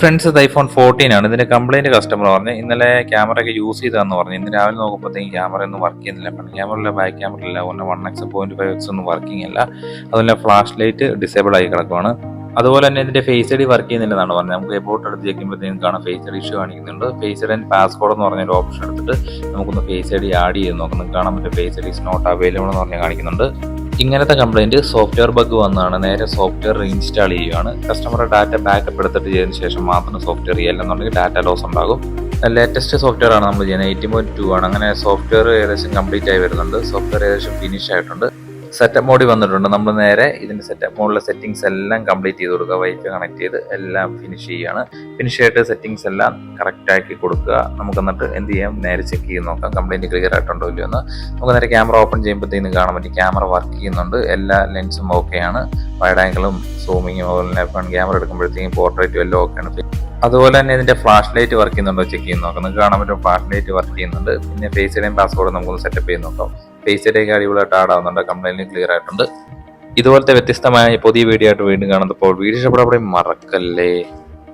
Friends ഇത് iPhone fourteen ആണ്. ഇതിന്റെ കംപ്ലൈന്റ് കസ്റ്റമർ പറഞ്ഞു ഇന്നലെ ക്യാമറ ഒക്കെ യൂസ് ചെയ്താന്ന് പറഞ്ഞു. ഇന്ന് രാവിലെ നോക്കുമ്പോഴത്തേക്കും ക്യാമറ ഒന്നും വർക്ക് ചെയ്യുന്നില്ല. ഫ്രണ്ട് ക്യാമറയിലെ ബാക്ക് ക്യാമറ ഇല്ല. ഒന്ന് one x point five x ഒന്നും വർക്കിംഗ് അല്ല അതുപോലെ ഫ്ലാഷ് ലൈറ്റ് ഡിസേബിൾ ആയി കിടക്കുവാണ്. അതുപോലെ തന്നെ ഇതിന്റെ ഫേസ് ഐ ഡി വർക്ക് ചെയ്യുന്നില്ലെന്നാണ് പറഞ്ഞത്. നമുക്ക് എബോട്ട് എടുത്ത് ചെക്കുമ്പോഴത്തേക്കും കാണാം ഫേസ് ഐ ഡി ഇഷ്യൂ കാണിക്കുന്നുണ്ട്. ഫേസ് ഐ ആൻഡ് പാസ്പോർട്ട് എന്ന് പറഞ്ഞൊരു ഓപ്ഷൻ എടുത്തിട്ട് നമുക്കൊന്ന് ഫേസ് ഐ ഡി ആഡ് ചെയ്ത് നോക്കാം കാണാൻ പറ്റും face I D is not available എന്ന് പറഞ്ഞ് കാണിക്കുന്നുണ്ട്. ഇങ്ങനത്തെ കംപ്ലൈന്റ് സോഫ്റ്റ്വെയർ ബഗ് വന്നാണ്. നേരെ സോഫ്റ്റ്വെയർ റീഇൻസ്റ്റാൾ ചെയ്യുകയാണ് കസ്റ്റമറുടെ ഡാറ്റ ബാക്കപ്പ് എടുത്തിട്ട് ചെയ്തതിന് ശേഷം മാത്രം സോഫ്റ്റ്വെയർ ചെയ്യല്ലെന്നുണ്ടെങ്കിൽ ഡാറ്റ ലോസ് ഉണ്ടാകും. ലേറ്റസ്റ്റ് സോഫ്റ്റ്വെയർ ആണ് നമ്മൾ ചെയ്യുന്നത്. എയ്റ്റി പോയിന്റ് ടു ആണ്. അങ്ങനെ സോഫ്റ്റ്വെയർ ഏകദേശം കംപ്ലീറ്റ് ആയി വരുന്നുണ്ട്. സോഫ്റ്റ്വെയർ ഏകദേശം ഫിനിഷ് ആയിട്ടുണ്ട്. സെറ്റപ്പ് മോഡിൽ വന്നിട്ടുണ്ട്. നമ്മൾ നേരെ ഇതിന്റെ സെറ്റപ്പ് മോഡിലെ സെറ്റിങ്സ് എല്ലാം കംപ്ലീറ്റ് ചെയ്ത് കൊടുക്കുക. വൈഫ് കണക്ട് ചെയ്ത് എല്ലാം ഫിനിഷ് ചെയ്യുകയാണ്. ഫിനിഷ് ചെയ്തിട്ട് സെറ്റിംഗ്സ് എല്ലാം കറക്റ്റ് ആക്കി കൊടുക്കുക. നമുക്ക് എന്നിട്ട് എന്ത് ചെയ്യാം? നേരെ ചെക്ക് ചെയ്ത് നോക്കാം. കംപ്ലീറ്റ് ക്ലിയർ ആയിട്ടുണ്ടോ ഇല്ലയോ എന്ന്. നമുക്ക് നേരെ ക്യാമറ ഓപ്പൺ ചെയ്യുമ്പോഴത്തേക്കും കാണാൻ പറ്റും. ക്യാമറ വർക്ക് ചെയ്യുന്നുണ്ട്. എല്ലാ ലെൻസും ഓക്കെയാണ് വൈഡ് ആംഗിളും സൂമിങ്ങും അതുപോലെ തന്നെ ക്യാമറ എടുക്കുമ്പോഴത്തേക്കും പോർട്രേറ്റും എല്ലാം ഓക്കെയാണ് അതുപോലെ തന്നെ ഇതിന്റെ ഫ്ലാഷ് ലൈറ്റ് വർക്ക് ചെയ്യുന്നുണ്ടോ? ചെക്ക് ചെയ്ത് നോക്കാം. നിങ്ങൾക്ക് കാണാൻ പറ്റും. ഫ്ലാഷ് ലൈറ്റ് വർക്ക് ചെയ്യുന്നുണ്ട്. പിന്നെ ഫേസ് ഐഡിയും പാസ്വേഡും നമുക്കൊന്ന് സെറ്റപ്പ് നോക്കാം. ഫേസ് ഐഡിയൊക്കെ അടിപൊളിയായിട്ട് ആഡ് ആവുന്നുണ്ട് കംപ്ലൈന്റ് ക്ലിയർ ആയിട്ടുണ്ട്. ഇതുപോലത്തെ വ്യത്യസ്തമായ പുതിയ വീഡിയോ ആയിട്ട് വീണ്ടും കാണുന്നപ്പോൾ വീഡിയോ ഇഷ്ടപ്പെടാൻ മറക്കല്ലേ?